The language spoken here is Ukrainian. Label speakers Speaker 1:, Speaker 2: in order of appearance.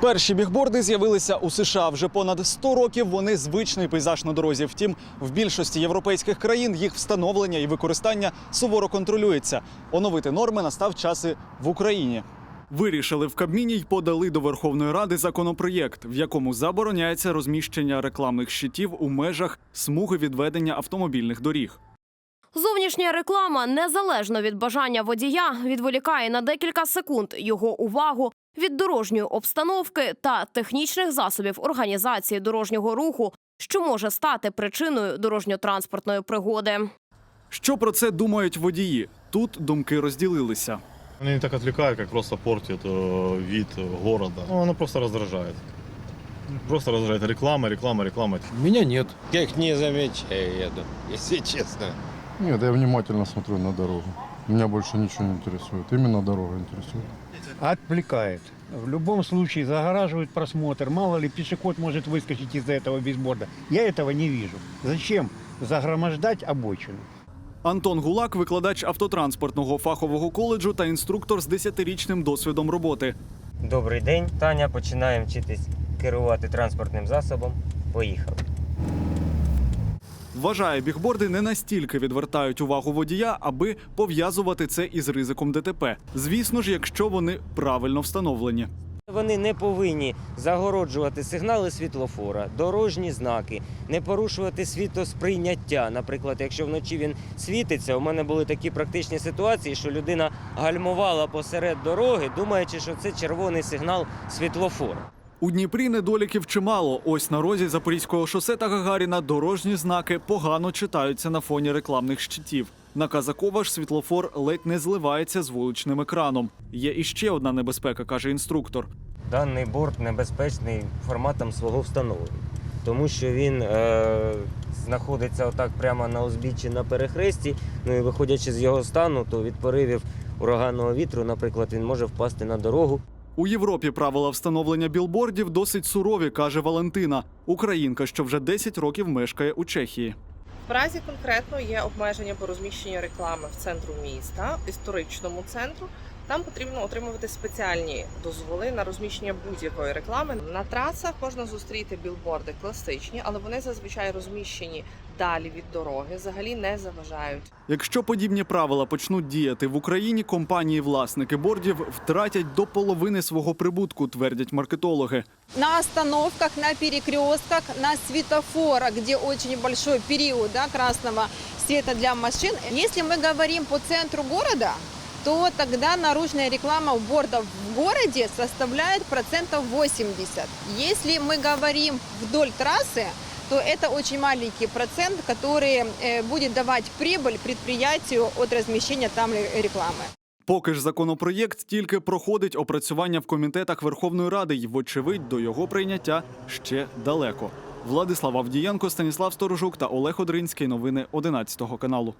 Speaker 1: Перші бігборди з'явилися у США вже понад 100 років. Вони звичний пейзаж на дорозі. Втім, в більшості європейських країн їх встановлення і використання суворо контролюється. Оновити норми настав час і в Україні. Вирішили в Кабміні й подали до Верховної Ради законопроєкт, в якому забороняється розміщення рекламних щитів у межах смуги відведення автомобільних доріг.
Speaker 2: Зовнішня реклама, незалежно від бажання водія, відволікає на декілька секунд його увагу від дорожньої обстановки та технічних засобів організації дорожнього руху, що може стати причиною дорожньо-транспортної пригоди.
Speaker 1: Що про це думають водії? Тут думки розділилися.
Speaker 3: Они не так отвлекают, как просто портят э, вид города. Ну, оно просто раздражает. Просто раздражает реклама, реклама, реклама.
Speaker 4: Меня нет.
Speaker 5: Я их не замечаю, еду, если честно.
Speaker 6: Нет, я внимательно смотрю на дорогу. Меня больше ничего не интересует. Именно дорога интересует.
Speaker 4: Отвлекает. В любом случае загораживает просмотр. Мало ли пешеход может выскочить из-за этого бейсборда. Я этого не вижу. Зачем загромождать обочину?
Speaker 1: Антон Гулак, викладач автотранспортного фахового коледжу та інструктор з 10-річним досвідом роботи.
Speaker 7: Добрий день, Таня. Починаємо вчитись керувати транспортним засобом. Поїхали.
Speaker 1: Вважає, бігборди не настільки відвертають увагу водія, аби пов'язувати це із ризиком ДТП. Звісно ж, якщо вони правильно встановлені.
Speaker 7: Вони не повинні загороджувати сигнали світлофора, дорожні знаки, не порушувати світосприйняття. Наприклад, якщо вночі він світиться, у мене були такі практичні ситуації, що людина гальмувала посеред дороги, думаючи, що це червоний сигнал світлофора.
Speaker 1: У Дніпрі недоліків чимало. Ось на розі Запорізького шосе та Гагаріна дорожні знаки погано читаються на фоні рекламних щитів. На Казакова ж світлофор ледь не зливається з вуличним екраном. Є іще одна небезпека, каже інструктор.
Speaker 7: Даний борт небезпечний форматом свого встановлення, тому що він е, знаходиться отак прямо на узбіччі на перехресті. Ну і виходячи з його стану, то від поривів ураганного вітру, наприклад, він може впасти на дорогу.
Speaker 1: У Європі правила встановлення білбордів досить сурові, каже Валентина, українка, що вже 10 років мешкає у Чехії.
Speaker 8: В Празі конкретно є обмеження по розміщенню реклами в центру міста, історичному центру. Там потрібно отримувати спеціальні дозволи на розміщення будь-якої реклами. На трасах можна зустріти білборди класичні, але вони зазвичай розміщені далі від дороги, взагалі не заважають.
Speaker 1: Якщо подібні правила почнуть діяти в Україні, компанії-власники бордів втратять до половини свого прибутку, твердять маркетологи.
Speaker 9: на остановках, на перекрестках, на светофорах, где очень большой период да, красного света для машин. Если мы говорим по центру города, то тогда наружная реклама бордов в городе составляет процентов 80. Если мы говорим вдоль трассы, то это очень маленький процент, который э, будет давать прибыль предприятию от размещения там ре- рекламы.
Speaker 1: Поки ж законопроєкт тільки проходить опрацювання в комітетах Верховної Ради, і, вочевидь, до його прийняття ще далеко. Владислав Авдієнко, Станіслав Сторожук та Олег Одринський. Новини 11 каналу.